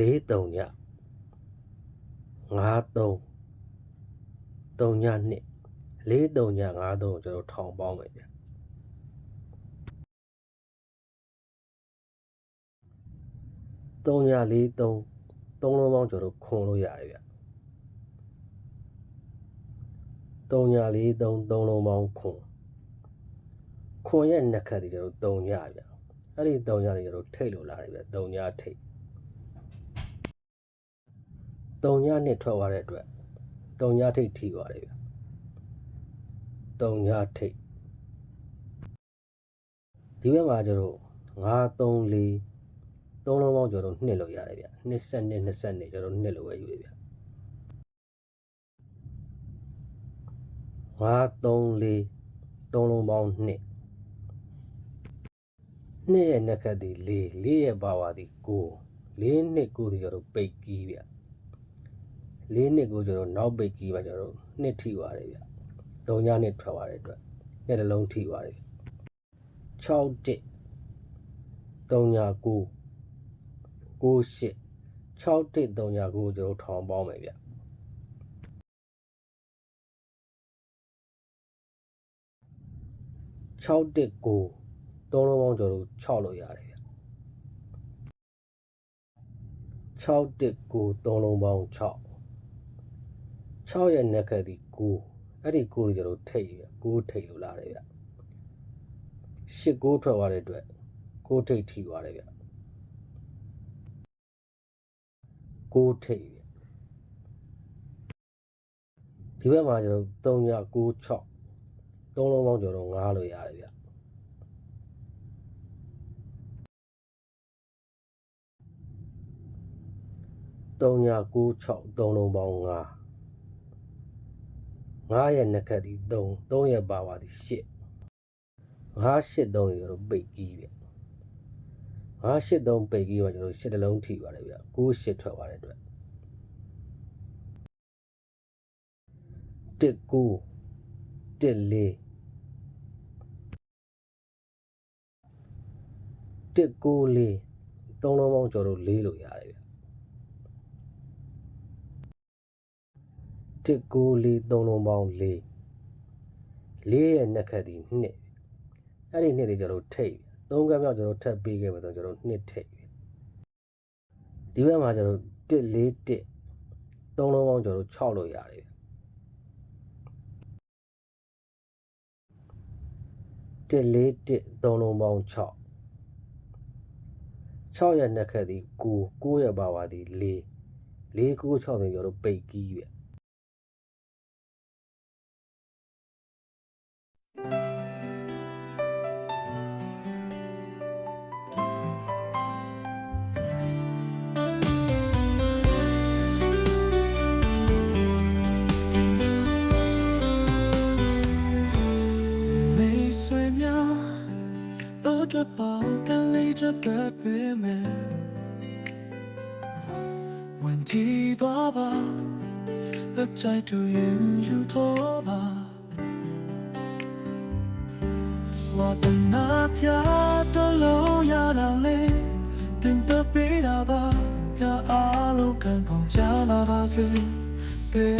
လေးတုံည53တုံညနှစ်လေးတုံည53ကိုကျွန်တော်ထောင်ပေါင်းမယ်ဗျတုံညလေးတုံသုံးလုံးပေါင်းကျွန်တော်ခွန်လို့ရတယ်ဗျတုံညလေးတုံသုံးလုံးပေါင်းခွန်ခွန်ရဲ့နှစ်ခတ်ဒီကျွန်တော်တုံညဗျအဲ့ဒီတုံညလေးကျွန်တော်ထိတ်လို့လာတယ်ဗျတုံညထိတ် တုံညနှစ်ထွက်သွားတဲ့အတွက်တုံညထိတ်ထိသွားတယ်ဗျတုံညထိတ်ဒီဘက်မှာကျတော့9 3 4သုံးလုံးပေါင်းကျတော့နှစ်လို့ရတယ်ဗျ22 22ကျတော့နှစ်လို့ပဲယူတယ်ဗျ9 3 4သုံးလုံးပေါင်းနှစ်နှစ်ရဲ့နှက်ခတ်ဒီ4 4ရဲ့ပါဝါဒီ9 4နှစ်9ဒီကျတော့ပိတ်ကီးဗျ လေးနှစ်ကိုကျွန်တော်နောက်ပိတ်ကြီးပါကျွန်တော်တို့နှစ်ထိပါတယ်ဗျ။သုံးညနှစ်ထွက်သွားတဲ့အတွက်နှစ်တစ်လုံးထိသွားတယ်ဗျ။6တစ်3ည9 9 8 6တစ်3ည9ကိုကျွန်တော်ထောင်ပေါင်းမယ်ဗျ။6တစ်9သုံးလုံးပေါင်းကျွန်တော်တို့6လို့ရတယ်ဗျ။6တစ်9သုံးလုံးပေါင်း6 6ရဲ့နက်ကဒီ9အဲ့ဒီ9ကိုကျွန်တော်ထိတ်ရ9ထိတ်လို့လာတယ်ဗျ8 9ထွက်သွားတဲ့အတွက်9ထိတ်ထိသွားတယ်ဗျ9ထိတ်ဗျဒီဘက်မှာကျွန်တော်3ည9 6သုံးလုံးပေါင်းကျွန်တော်9လို့ရတယ်ဗျ3ည9 6သုံးလုံးပေါင်း9 9ရဲ့နှစ်ခတ်ဒီ3 3ရဲ့ပါပါဒီ8 9 8 3ရေတော့ပိတ်ကြီးဗျ9 8 3ပိတ်ကြီးပါကျွန်တော်8တလုံးထိပါတယ်ဗျ9 8ထွက်သွားတဲ့အတွက်1 9 1 4 1 9 4သုံးလုံးပေါင်းကျွန်တော်4လို့ရတယ်ဗျ 1 9 4သုံးလုံးပေါင်း4 4ရဲ့နှစ်ခတ်ဒီ2အဲ့ဒီ2တွေကျွန်တော်ထိတ်သုံးကပ်မြောက်ကျွန်တော်ထပ်ပေးခဲ့မှာဆိုကျွန်တော်2ထိတ်ဒီဘက်မှာကျွန်တော်1 4 1သုံးလုံးပေါင်းကျွန်တော်6လို့ရတယ်1 4 1သုံးလုံးပေါင်း6 6ရဲ့နှစ်ခတ်ဒီ9 9ရဲ့ပါပါဒီ4 4 9 6ဆိုကျွန်တော်ပိတ်ကီးဗျ 都着包干累着白背面，问几多吧，而在度云有多吧。我的那天的路呀那里，等的比那吧呀阿鲁看空加那把子，别。